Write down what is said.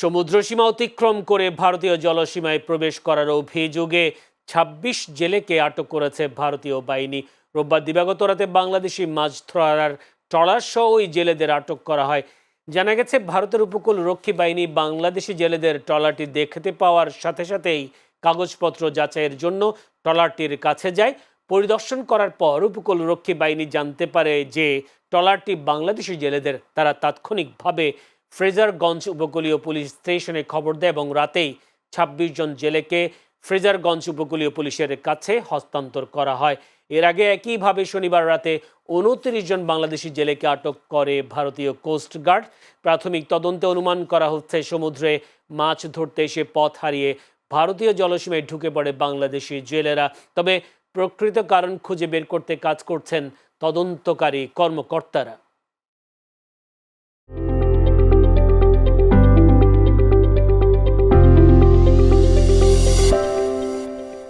সমুদ্রসীমা অতিক্রম করে ভারতীয় জলসীমায় প্রবেশ করার অভিযোগে ২৬ জেলেকে আটক করেছে ভারতীয় বাহিনী। রোববার দিবাগত রাতে বাংলাদেশি মাছ ধরার ট্রলার সহ ওই জেলেদের আটক করা হয়। জানা গেছে, ভারতের উপকূল রক্ষী বাহিনী বাংলাদেশি জেলেদের ট্রলারটি দেখতে পাওয়ার সাথে সাথেই কাগজপত্র যাচাইয়ের জন্য ট্রলারটির কাছে যায়। পরিদর্শন করার পর উপকূল রক্ষী বাহিনী জানতে পারে যে ট্রলারটি বাংলাদেশি জেলেদের। তারা তাৎক্ষণিকভাবে ফ্রেজারগঞ্জ উপকূলীয় পুলিশ স্টেশনে খবর দেয় এবং রাতেই ছাব্বিশ জন জেলেকে ফ্রেজারগঞ্জ উপকূলীয় পুলিশের কাছে হস্তান্তর করা হয়। এর আগে একইভাবে শনিবার রাতে উনত্রিশ জন বাংলাদেশি জেলেকে আটক করে ভারতীয় কোস্ট গার্ড। প্রাথমিক তদন্তে অনুমান করা হচ্ছে, সমুদ্রে মাছ ধরতে এসে পথ হারিয়ে ভারতীয় জলসীমায় ঢুকে পড়ে বাংলাদেশি জেলেরা। তবে প্রকৃত কারণ খুঁজে বের করতে কাজ করছেন তদন্তকারী কর্মকর্তারা।